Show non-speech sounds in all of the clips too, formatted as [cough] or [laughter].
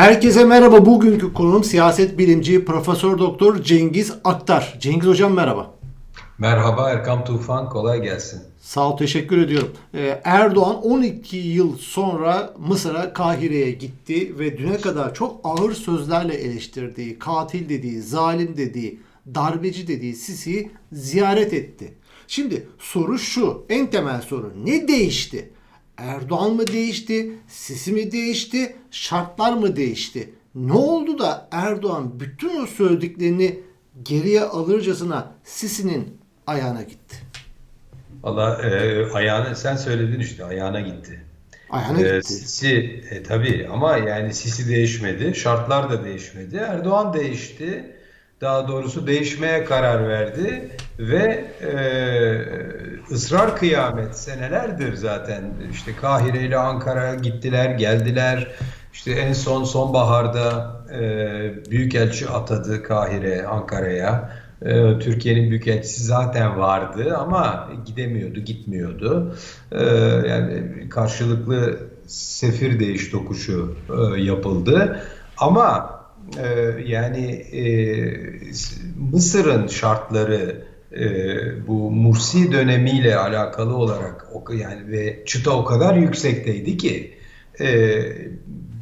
Herkese merhaba. Bugünkü konuğum siyaset bilimci Profesör Doktor Cengiz Aktar. Cengiz hocam merhaba. Merhaba Erkam Tufan, kolay gelsin. Sağ ol, teşekkür ediyorum. Ee, Erdoğan 12 yıl sonra Mısır'a, Kahire'ye gitti ve düne kadar çok ağır sözlerle eleştirdiği, katil dediği, zalim dediği, darbeci dediği Sisi'yi ziyaret etti. Şimdi soru şu, en temel soru ne değişti? Erdoğan mı değişti, Sisi mi değişti, şartlar mı değişti? Ne oldu da Erdoğan bütün o söylediklerini geriye alırcasına Sisi'nin ayağına gitti? Valla e, ayağına, sen söyledin işte ayağına gitti. Ayağına E, gitti. Sisi e, tabii ama yani Sisi değişmedi, şartlar da değişmedi. Erdoğan değişti. Daha doğrusu değişmeye karar verdi ve e, ısrar kıyamet senelerdir zaten işte Kahire ile Ankara gittiler, geldiler. İşte en son sonbaharda e, büyükelçi atadı Kahire, Ankara'ya. E, Türkiye'nin büyükelçisi zaten vardı ama gidemiyordu, gitmiyordu. E, yani karşılıklı sefir değiş tokuşu e, yapıldı. Ama e, yani e, Mısır'ın şartları e, bu Mursi dönemiyle alakalı olarak yani ve çıta o kadar yüksekteydi ki e,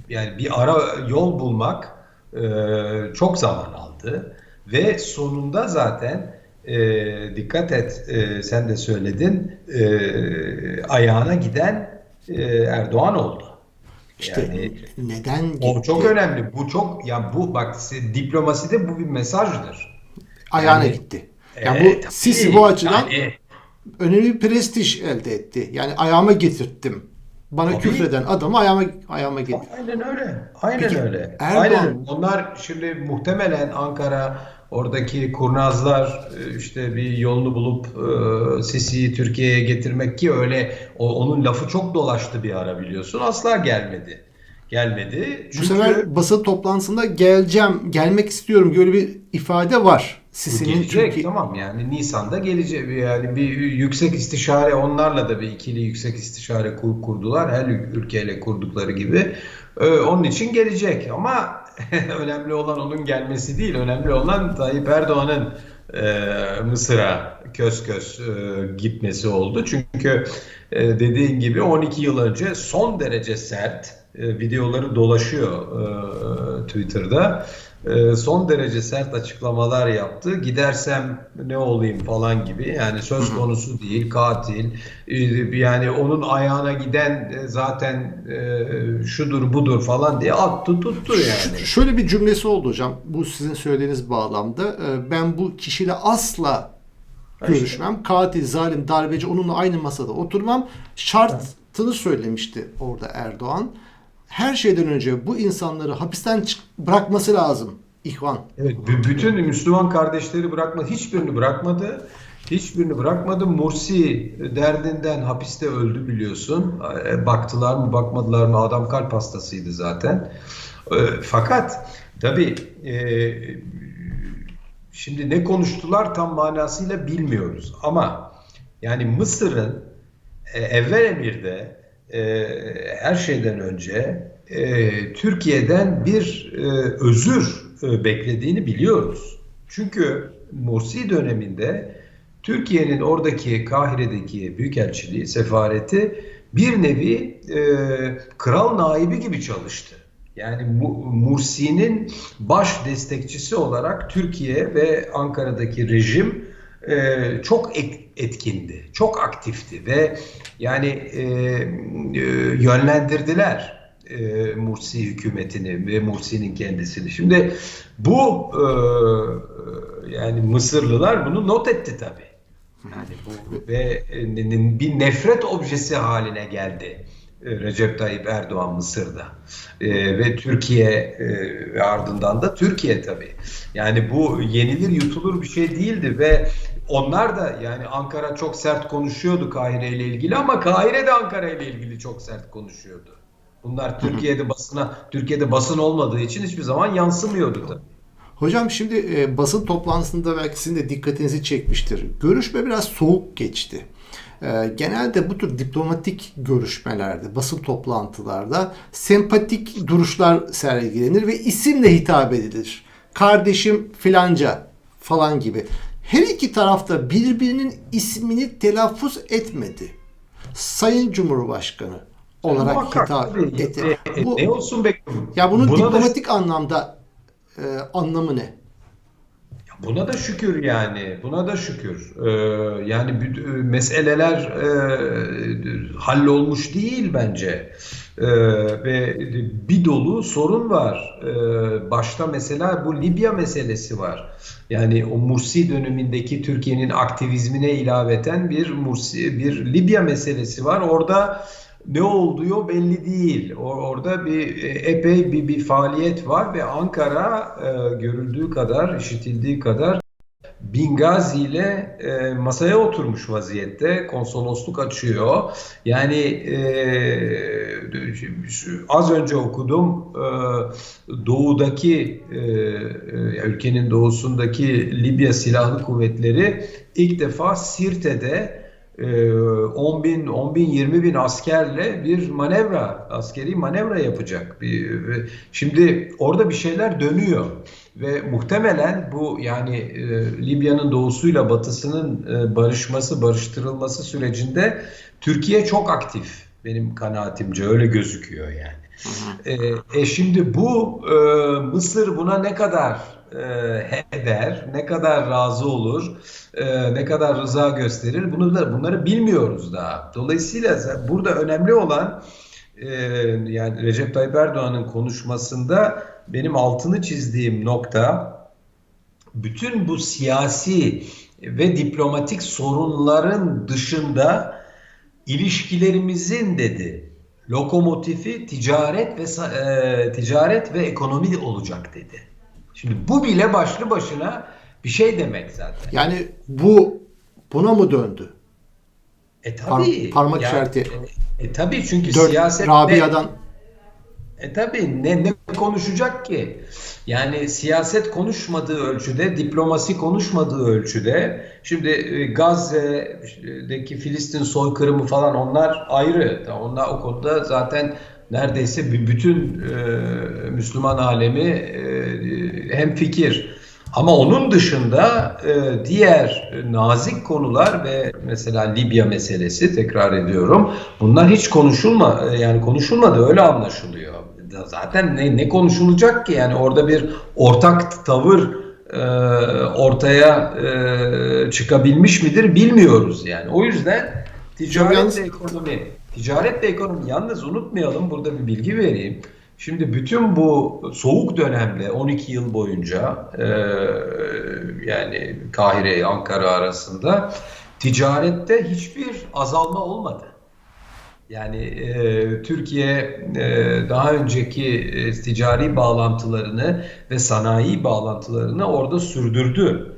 yani bir ara yol bulmak e, çok zaman aldı ve sonunda zaten e, dikkat et e, sen de söyledin e, ayağına giden e, Erdoğan oldu. İşte Yani neden gitti? o çok önemli. Bu çok yani bu bak diplomaside bu bir mesajdır. Ayağına Yani- gitti. Yani bu tabii. Sisi bu açıdan Yani- önemli bir prestij elde etti. Yani ayağıma getirttim. Bana Tabii. küfreden adamı ayağıma ayağıma getirdi. Aynen öyle. Aynen Peki, öyle. Erdoğan- Aynen. Onlar şimdi muhtemelen Ankara oradaki kurnazlar e, işte bir yolunu bulup e, Sisi'yi Türkiye'ye getirmek ki öyle o- onun lafı çok dolaştı bir ara biliyorsun. Asla gelmedi. Gelmedi. Bu Çünkü sefer basın toplantısında geleceğim, gelmek istiyorum böyle bir ifade var. Sisi'nin gelecek Türkiye tamam yani. Nisan'da gelecek. Yani bir yüksek istişare onlarla da bir ikili yüksek istişare kur, kurdular. Her ülkeyle kurdukları gibi. Ee, onun için gelecek. Ama [laughs] önemli olan onun gelmesi değil. Önemli olan Tayyip Erdoğan'ın e, Mısır'a köz köz e, gitmesi oldu. Çünkü e, dediğin gibi 12 yıl önce son derece sert e, videoları dolaşıyor e, Twitter'da son derece sert açıklamalar yaptı. Gidersem ne olayım falan gibi. Yani söz konusu değil, katil. E, Yani onun ayağına giden e, zaten e, şudur budur falan diye attı tuttu yani. Ş- Şöyle bir cümlesi oldu hocam. Bu sizin söylediğiniz bağlamda. Ee, Ben bu kişiyle asla görüşmem. Katil, zalim, darbeci onunla aynı masada oturmam. Şartını söylemişti orada Erdoğan. Her şeyden önce bu insanları hapisten çık- bırakması lazım. İhvan. Evet, bütün Müslüman kardeşleri bırakmadı. Hiçbirini bırakmadı. Hiçbirini bırakmadı. Mursi derdinden hapiste öldü biliyorsun. E, Baktılar mı bakmadılar mı adam kalp hastasıydı zaten. E, Fakat tabii e, şimdi ne konuştular tam manasıyla bilmiyoruz. Ama yani Mısır'ın evvel emirde e, her şeyden önce e, Türkiye'den bir e, özür e, beklediğini biliyoruz. Çünkü Mursi döneminde Türkiye'nin oradaki Kahire'deki büyükelçiliği, sefareti bir nevi e, kral naibi gibi çalıştı. Yani Mu- Mursi'nin baş destekçisi olarak Türkiye ve Ankara'daki rejim e, çok et- etkindi, çok aktifti ve yani e, e, yönlendirdiler Mursi hükümetini ve Mursi'nin kendisini. Şimdi bu yani Mısırlılar bunu not etti tabii. Yani bu ve bir nefret objesi haline geldi. Recep Tayyip Erdoğan Mısır'da E, ve Türkiye ve ardından da Türkiye tabii. Yani bu yenilir yutulur bir şey değildi ve onlar da yani Ankara çok sert konuşuyordu Kahire ile ilgili ama Kahire de Ankara ile ilgili çok sert konuşuyordu. Bunlar Türkiye'de basına Türkiye'de basın olmadığı için hiçbir zaman yansımıyordu tabii. Hocam şimdi e, basın toplantısında belki sizin de dikkatinizi çekmiştir. Görüşme biraz soğuk geçti. E, genelde bu tür diplomatik görüşmelerde, basın toplantılarda sempatik duruşlar sergilenir ve isimle hitap edilir. Kardeşim filanca falan gibi. Her iki tarafta birbirinin ismini telaffuz etmedi. Sayın Cumhurbaşkanı olarak Muhakkak hitap etti. E, e, Bu, ne olsun be? ya bunun Buna da- diplomatik anlamda e, anlamı ne? Buna da şükür yani. Buna da şükür. Ee, yani e, meseleler e, hallolmuş değil bence. Ee, ve bir dolu sorun var. Ee, başta mesela bu Libya meselesi var. Yani o Mursi dönemindeki Türkiye'nin aktivizmine ilaveten bir Mursi bir Libya meselesi var. Orada ne olduğu belli değil. Orada bir e, epey bir, bir faaliyet var ve Ankara e, görüldüğü kadar, işitildiği kadar Bingazi ile e, masaya oturmuş vaziyette. Konsolosluk açıyor. Yani e, az önce okudum e, doğudaki e, e, ülkenin doğusundaki Libya Silahlı Kuvvetleri ilk defa Sirte'de e, 10 bin, 10 bin, 20 bin askerle bir manevra, askeri manevra yapacak. Şimdi orada bir şeyler dönüyor ve muhtemelen bu yani e, Libya'nın doğusuyla batısının e, barışması, barıştırılması sürecinde Türkiye çok aktif. Benim kanaatimce öyle gözüküyor yani. E, e şimdi bu e, Mısır buna ne kadar e, eder, ne kadar razı olur, e, ne kadar rıza gösterir bunu da bunları bilmiyoruz daha. Dolayısıyla burada önemli olan e, yani Recep Tayyip Erdoğan'ın konuşmasında benim altını çizdiğim nokta bütün bu siyasi ve diplomatik sorunların dışında ilişkilerimizin dedi lokomotifi ticaret ve e, ticaret ve ekonomi olacak dedi. Şimdi bu bile başlı başına bir şey demek zaten. Yani bu buna mı döndü? E tabii. Par- parmak yani, işareti. E, e tabii çünkü Dört siyaset Rabia'dan E tabii ne, ne konuşacak ki? Yani siyaset konuşmadığı ölçüde, diplomasi konuşmadığı ölçüde, şimdi e, Gazze'deki Filistin soykırımı falan onlar ayrı. Onlar o konuda zaten neredeyse bütün e, Müslüman alemi e, hem fikir. Ama onun dışında e, diğer nazik konular ve mesela Libya meselesi tekrar ediyorum. Bunlar hiç konuşulma e, yani konuşulmadı öyle anlaşılıyor. Zaten ne, ne konuşulacak ki yani orada bir ortak tavır e, ortaya e, çıkabilmiş midir bilmiyoruz yani. O yüzden ticaret ve ekonomi, ticaret ve ekonomi yalnız unutmayalım burada bir bilgi vereyim. Şimdi bütün bu soğuk dönemde 12 yıl boyunca e, yani Kahire Ankara arasında ticarette hiçbir azalma olmadı. Yani e, Türkiye e, daha önceki e, ticari bağlantılarını ve sanayi bağlantılarını orada sürdürdü.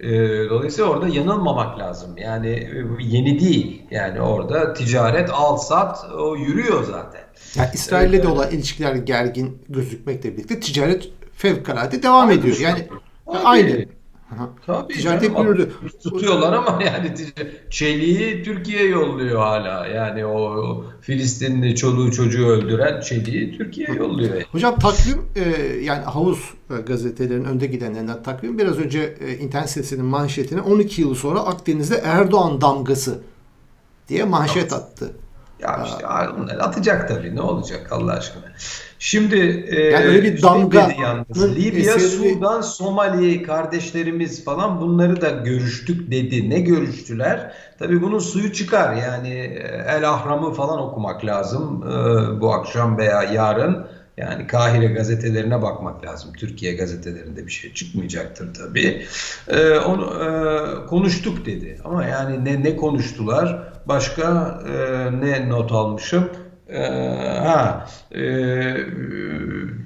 E, dolayısıyla orada yanılmamak lazım. Yani e, yeni değil. Yani orada ticaret al sat o yürüyor zaten. Yani İsrail'le de olan ilişkiler gergin gözükmekle birlikte ticaret fevkalade devam ediyor. Yani tabii. aynı. Tabii Ticaret hep yürüdü. Tutuyorlar ama yani çeliği Türkiye yolluyor hala. Yani o, o Filistinli çoluğu çocuğu öldüren çeliği Türkiye yolluyor. Hocam takvim e, yani havuz e, gazetelerin önde gidenlerinden takvim biraz önce e, internet sitesinin manşetine 12 yıl sonra Akdeniz'de Erdoğan damgası diye manşet attı. Ya işte atacak tabii ne olacak Allah aşkına. Şimdi e, Yani öyle bir damga yalnız, Libya, eseri- Sudan, Somali kardeşlerimiz falan bunları da görüştük dedi. Ne görüştüler? Tabii bunun suyu çıkar. Yani e, El Ahram'ı falan okumak lazım e, bu akşam veya yarın. Yani Kahire gazetelerine bakmak lazım. Türkiye gazetelerinde bir şey çıkmayacaktır tabii. E, onu e, konuştuk dedi. Ama yani ne ne konuştular? Başka e, ne not almışım? E, ha e,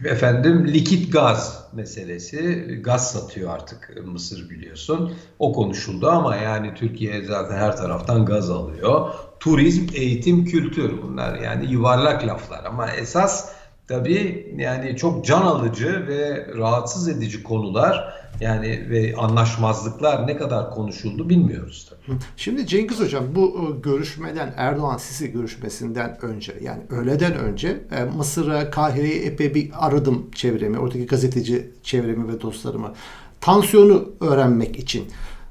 efendim likit gaz meselesi. Gaz satıyor artık Mısır biliyorsun. O konuşuldu ama yani Türkiye zaten her taraftan gaz alıyor. Turizm eğitim kültür bunlar. Yani yuvarlak laflar. Ama esas tabii yani çok can alıcı ve rahatsız edici konular yani ve anlaşmazlıklar ne kadar konuşuldu bilmiyoruz tabii. Şimdi Cengiz Hocam bu e, görüşmeden Erdoğan-Sisi görüşmesinden önce yani öğleden önce e, Mısır'a, Kahire'yi epey bir aradım çevremi, oradaki gazeteci çevremi ve dostlarımı. Tansiyonu öğrenmek için.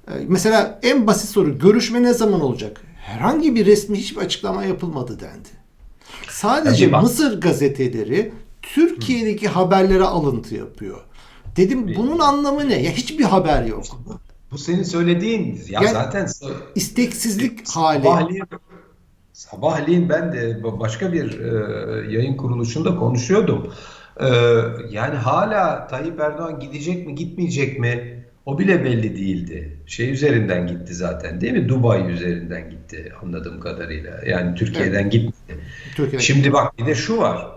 E, Mesela en basit soru görüşme ne zaman olacak? Herhangi bir resmi hiçbir açıklama yapılmadı dendi. Sadece bak- Mısır gazeteleri Türkiye'deki haberlere alıntı yapıyor. Dedim bunun anlamı ne? Ya hiçbir haber yok. Bu senin söylediğin ya Yani- zaten İsteksizlik hali. sabahleyin, sabahleyin ben de başka bir e, yayın kuruluşunda konuşuyordum. E, yani hala Tayyip Erdoğan gidecek mi gitmeyecek mi o bile belli değildi. Şey üzerinden gitti zaten değil mi? Dubai üzerinden gitti anladığım kadarıyla. Yani Türkiye'den gitmedi. Türkiye'de. Şimdi bak bir de şu var.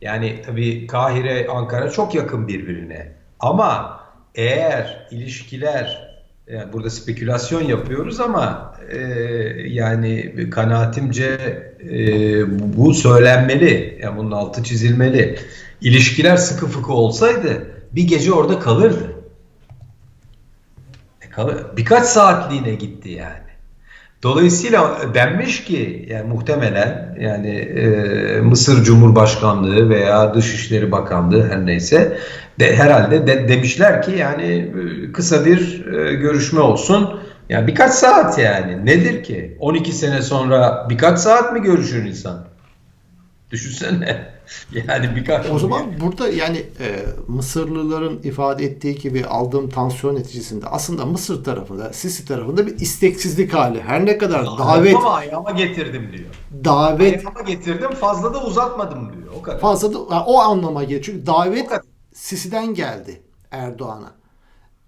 Yani tabii Kahire, Ankara çok yakın birbirine. Ama eğer ilişkiler yani burada spekülasyon yapıyoruz ama e, yani kanaatimce e, bu söylenmeli. Yani bunun altı çizilmeli. İlişkiler sıkı fıkı olsaydı bir gece orada kalırdı. E. Birkaç saatliğine gitti yani. Dolayısıyla denmiş ki yani muhtemelen yani e, Mısır Cumhurbaşkanlığı veya Dışişleri Bakanlığı her neyse de herhalde de, demişler ki yani e, kısa bir e, görüşme olsun. Yani birkaç saat yani nedir ki? 12 sene sonra birkaç saat mi görüşür insan? Düşünsene. [laughs] Yani birkaç O zaman burada yani e, Mısırlıların ifade ettiği gibi aldığım tansiyon neticesinde aslında Mısır tarafında, Sisi tarafında bir isteksizlik hali. Her ne kadar davet ama ayağıma getirdim diyor. davet Ayağıma getirdim fazla da uzatmadım diyor. O kadar. fazla da yani o anlama geliyor. Çünkü davet. Sisi'den geldi Erdoğan'a.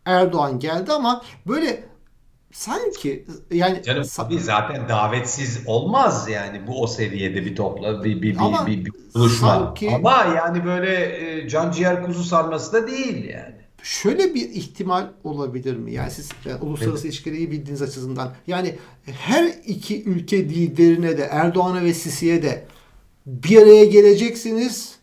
Erdoğan geldi ama böyle sanki yani Canım sa- zaten davetsiz olmaz yani bu o seviyede bir topla bir bir Ama bir, bir, bir buluşma. sanki- Ama yani böyle e, can ciğer kuzu sarması da değil yani. Şöyle bir ihtimal olabilir mi? Yani siz yani uluslararası ilişkileri iyi bildiğiniz açısından yani her iki ülke liderine de Erdoğan'a ve Sisi'ye de bir araya geleceksiniz,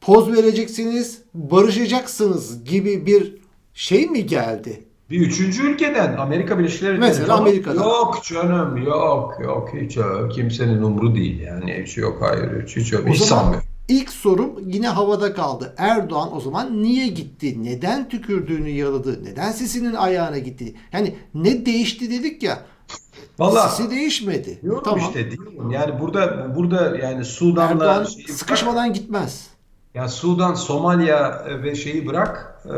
poz vereceksiniz, barışacaksınız gibi bir şey mi geldi? Bir üçüncü ülkeden Amerika Birleşik Devletleri Mesela falan- Amerika'dan. Yok canım yok yok hiç yok. kimsenin umru değil yani hiç yok hayır hiç, hiç yok O hiç zaman sanmıyorum. ilk sorum yine havada kaldı. Erdoğan o zaman niye gitti? Neden tükürdüğünü yaladı? Neden Sisi'nin ayağına gitti? Yani ne değişti dedik ya. Vallahi Sisi değişmedi. diyorum tamam. işte diyorum yani burada burada yani Sudan'la Erdoğan bırak- sıkışmadan gitmez. Ya Sudan, Somalya ve şeyi bırak, e,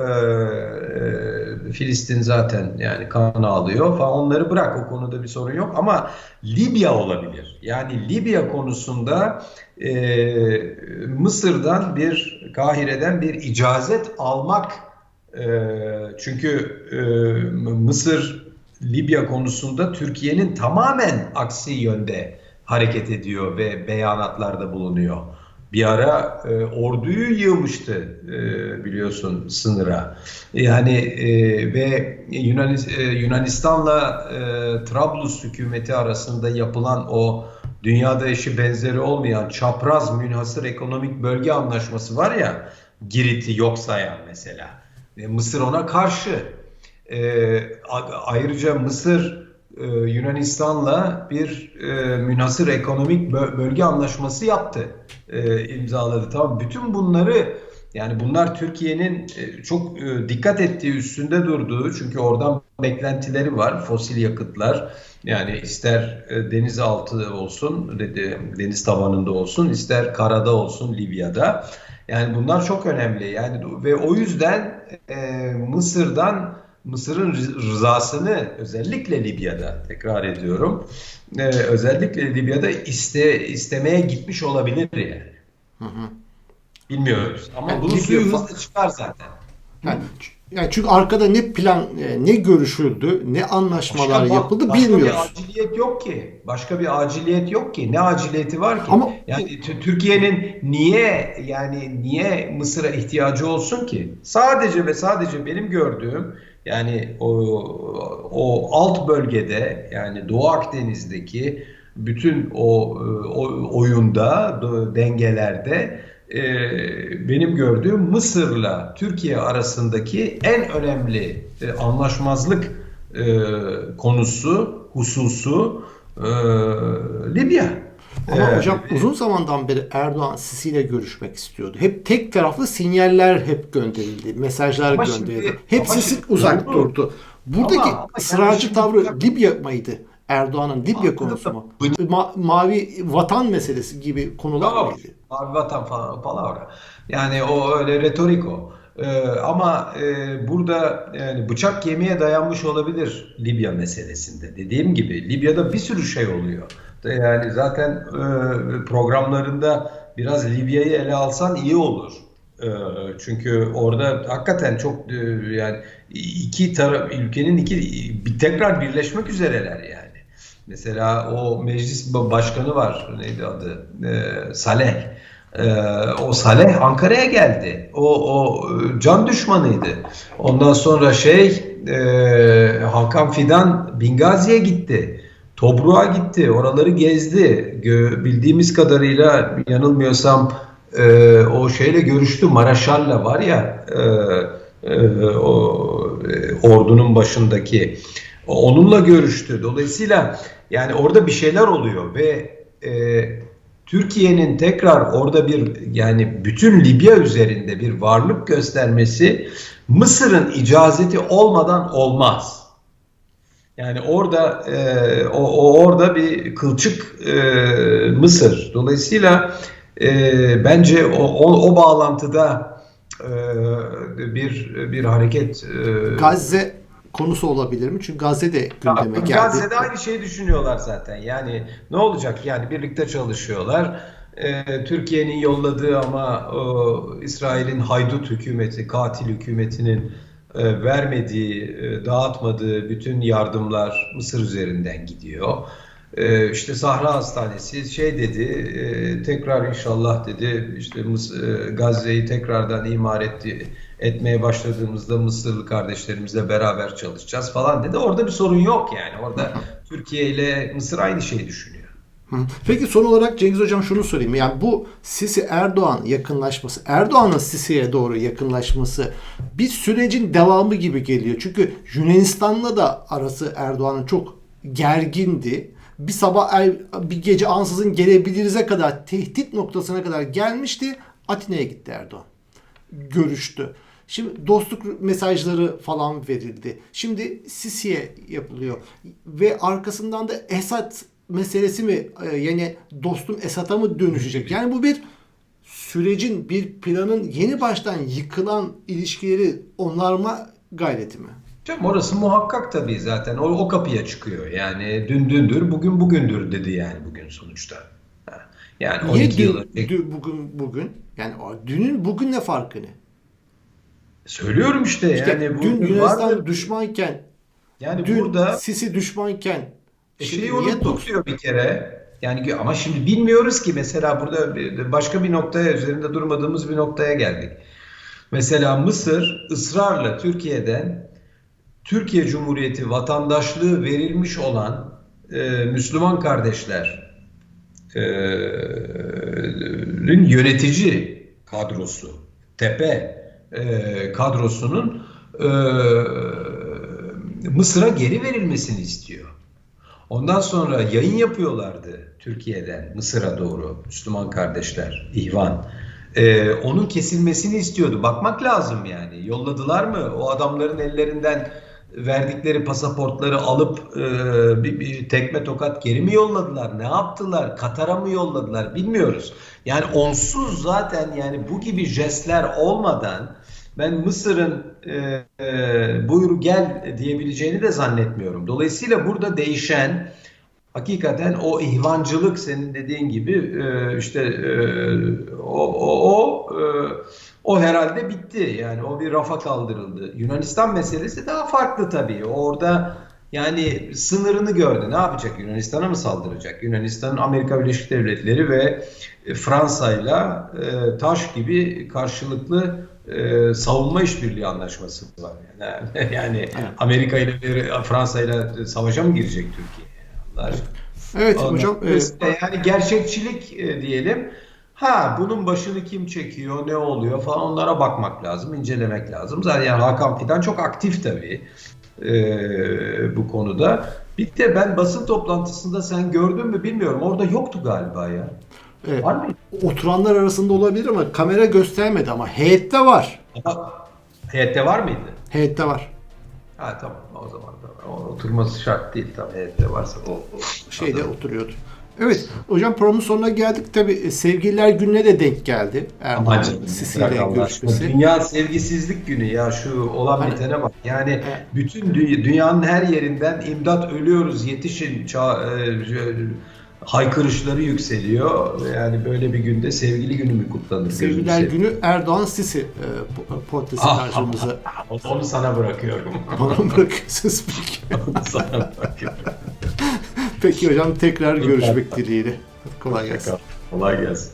e, Filistin zaten yani kan ağlıyor falan onları bırak o konuda bir sorun yok ama Libya olabilir. Yani Libya konusunda e, Mısır'dan bir Kahire'den bir icazet almak e, çünkü e, Mısır Libya konusunda Türkiye'nin tamamen aksi yönde hareket ediyor ve beyanatlarda bulunuyor. Bir ara e, orduyu yığmıştı e, biliyorsun sınıra. Yani e, ve Yunanis, e, Yunanistan'la e, Trablus hükümeti arasında yapılan o dünyada eşi benzeri olmayan çapraz münhasır ekonomik bölge anlaşması var ya Girit'i yok sayan mesela. E, Mısır ona karşı. E, ayrıca Mısır e, Yunanistan'la bir e, münhasır ekonomik bö- bölge anlaşması yaptı. E, imzaladı. Tamam bütün bunları yani bunlar Türkiye'nin e, çok e, dikkat ettiği üstünde durduğu çünkü oradan beklentileri var fosil yakıtlar yani ister e, denizaltı olsun dedi deniz tabanında olsun ister karada olsun Libya'da yani bunlar çok önemli yani ve o yüzden e, Mısır'dan Mısır'ın rı- rızasını özellikle Libya'da tekrar ediyorum e, özellikle Libya'da iste istemeye gitmiş olabilir yani. Bilmiyoruz ama Yani Libya suyu hızla çıkar zaten. Yani, yani çünkü arkada ne plan, e, ne görüşüldü, ne anlaşmalar Başka- yapıldı başka bilmiyoruz. bir aciliyet yok ki. Başka bir aciliyet yok ki. Ne aciliyeti var ki? Ama- yani Türkiye'nin niye yani niye Mısır'a ihtiyacı olsun ki? Sadece ve sadece benim gördüğüm yani o, o alt bölgede yani Doğu Akdeniz'deki bütün o, o oyunda, dengelerde e, benim gördüğüm Mısır'la Türkiye arasındaki en önemli e, anlaşmazlık e, konusu, hususu e, Libya. Ama Ee, hocam uzun zamandan beri Erdoğan Sisi ile görüşmek istiyordu. Hep tek taraflı sinyaller hep gönderildi. Mesajlar Ama gönderildi. şimdi- hep Sisi şimdi uzak doğru. durdu. Buradaki Ama- ama ısrarcı yani şimdi- tavrı Libya mıydı? Erdoğan'ın Libya konusu mu? Ma- mavi vatan meselesi gibi konular Palavra. mıydı? Mavi vatan falan palavra. Yani o öyle retorik o. Ee, ama e, burada yani bıçak kemiğe dayanmış olabilir Libya meselesinde. Dediğim gibi Libya'da bir sürü şey oluyor. Yani zaten e, programlarında biraz Libya'yı ele alsan iyi olur. E, çünkü orada hakikaten çok e, yani iki taraf ülkenin iki bir tekrar birleşmek üzereler yani. Mesela o meclis başkanı var. Neydi adı? Ee, Saleh. Ee, o Saleh Ankara'ya geldi. O, o e, can düşmanıydı. Ondan sonra şey e, Hakan Fidan Bingazi'ye gitti. Tobruk'a gitti. Oraları gezdi. Bildiğimiz kadarıyla yanılmıyorsam e, o şeyle görüştü. Maraşal'la var ya e, e, o e, ordunun başındaki onunla görüştü. Dolayısıyla yani orada bir şeyler oluyor ve e, Türkiye'nin tekrar orada bir yani bütün Libya üzerinde bir varlık göstermesi Mısır'ın icazeti olmadan olmaz. Yani orada e, o, o orada bir kılçık e, Mısır. Dolayısıyla e, bence o, o, o bağlantıda e, bir bir hareket e, Gazze konusu olabilir mi? Çünkü Gazze de gündeme geldi. Gazze'de aynı şeyi düşünüyorlar zaten. Yani ne olacak? Yani birlikte çalışıyorlar. Ee, Türkiye'nin yolladığı ama o, İsrail'in haydut hükümeti, katil hükümetinin e, vermediği, e, dağıtmadığı bütün yardımlar Mısır üzerinden gidiyor. Ee, işte Sahra Hastanesi şey dedi, e, tekrar inşallah dedi, işte e, Gazze'yi tekrardan imar etti, etmeye başladığımızda Mısırlı kardeşlerimizle beraber çalışacağız falan dedi. Orada bir sorun yok yani. Orada Türkiye ile Mısır aynı şeyi düşünüyor. Peki son olarak Cengiz Hocam şunu sorayım. Yani bu Sisi Erdoğan yakınlaşması, Erdoğan'ın Sisi'ye doğru yakınlaşması bir sürecin devamı gibi geliyor. Çünkü Yunanistan'la da arası Erdoğan'ın çok gergindi. Bir sabah bir gece ansızın gelebilirize kadar tehdit noktasına kadar gelmişti. Atina'ya gitti Erdoğan. Görüştü. Şimdi dostluk mesajları falan verildi. Şimdi Sisi'ye yapılıyor. Ve arkasından da Esad meselesi mi e, yani dostum Esad'a mı dönüşecek? Yani bu bir sürecin bir planın yeni baştan yıkılan ilişkileri onarma gayreti mi? Canım orası muhakkak tabii zaten. O, o kapıya çıkıyor. Yani dün dündür, bugün bugündür dedi yani bugün sonuçta. Yani Niye 12 yıl dün, önce. dün- bugün bugün yani o dünün bugünle farkı ne? Söylüyorum işte, İşte yani dün Yunanistan vardır. düşmanken Yani dün burada Sisi düşmanken E şeyi unuttuk diyor bir kere. Yani ama şimdi bilmiyoruz ki mesela burada başka bir noktaya üzerinde durmadığımız bir noktaya geldik. Mesela Mısır ısrarla Türkiye'den Türkiye Cumhuriyeti vatandaşlığı verilmiş olan e, Müslüman kardeşler e, yönetici kadrosu, tepe e, kadrosunun e, Mısır'a geri verilmesini istiyor. Ondan sonra yayın yapıyorlardı Türkiye'den Mısır'a doğru Müslüman kardeşler, İhvan. Ee, onun kesilmesini istiyordu. Bakmak lazım yani. Yolladılar mı? O adamların ellerinden verdikleri pasaportları alıp e, bir, bir tekme tokat geri mi yolladılar? Ne yaptılar? Katar'a mı yolladılar? Bilmiyoruz. Yani onsuz zaten yani bu gibi jestler olmadan ben Mısır'ın e, e, buyur gel diyebileceğini de zannetmiyorum. Dolayısıyla burada değişen hakikaten o ihvancılık senin dediğin gibi e, işte e, o o o, e, o herhalde bitti. Yani o bir rafa kaldırıldı. Yunanistan meselesi daha farklı tabii. Orada yani sınırını gördü. Ne yapacak? Yunanistan'a mı saldıracak? Yunanistan'ın Amerika Birleşik Devletleri ve Fransa'yla e, taş gibi karşılıklı e, savunma işbirliği anlaşması var. Yani, [laughs] yani Evet. Amerika ile Fransa ile savaşa mı girecek Türkiye? Allah aşkına. Evet Ondan hocam. e, dolayısıyla yani gerçekçilik e, diyelim. Ha bunun başını kim çekiyor, ne oluyor falan onlara bakmak lazım, incelemek lazım. Zaten yani Hakan Fidan çok aktif tabii e, bu konuda. Bir de ben basın toplantısında sen gördün mü bilmiyorum orada yoktu galiba ya. Evet. Var mıydı? Oturanlar arasında olabilir ama kamera göstermedi ama heyette var. Ama Heyette var mıydı? Heyette var. Ha tamam o zaman da oturması şart değil tamam heyette varsa o, o Şeyde Anladım. oturuyordu. Evet hocam programın sonuna geldik. Tabi sevgililer gününe de denk geldi. Erdoğan'ın görüşmesi. Dünya sevgisizlik günü ya şu olan Hani- bitene bak. Yani Evet. bütün dü- dünyanın her yerinden imdat ölüyoruz yetişin ça- e, haykırışları yükseliyor. Yani böyle bir günde sevgili günü mü kutlanır? Sevgililer seveyim. günü Erdoğan Sisi e, po- portresi Ah, karşımıza. Onu sana bırakıyorum. [laughs] Bana bırakıyorsunuz peki? [laughs] Onu sana bırakıyorum. Peki hocam tekrar görüşmek dileğiyle. Kolay gelsin. Kolay gelsin.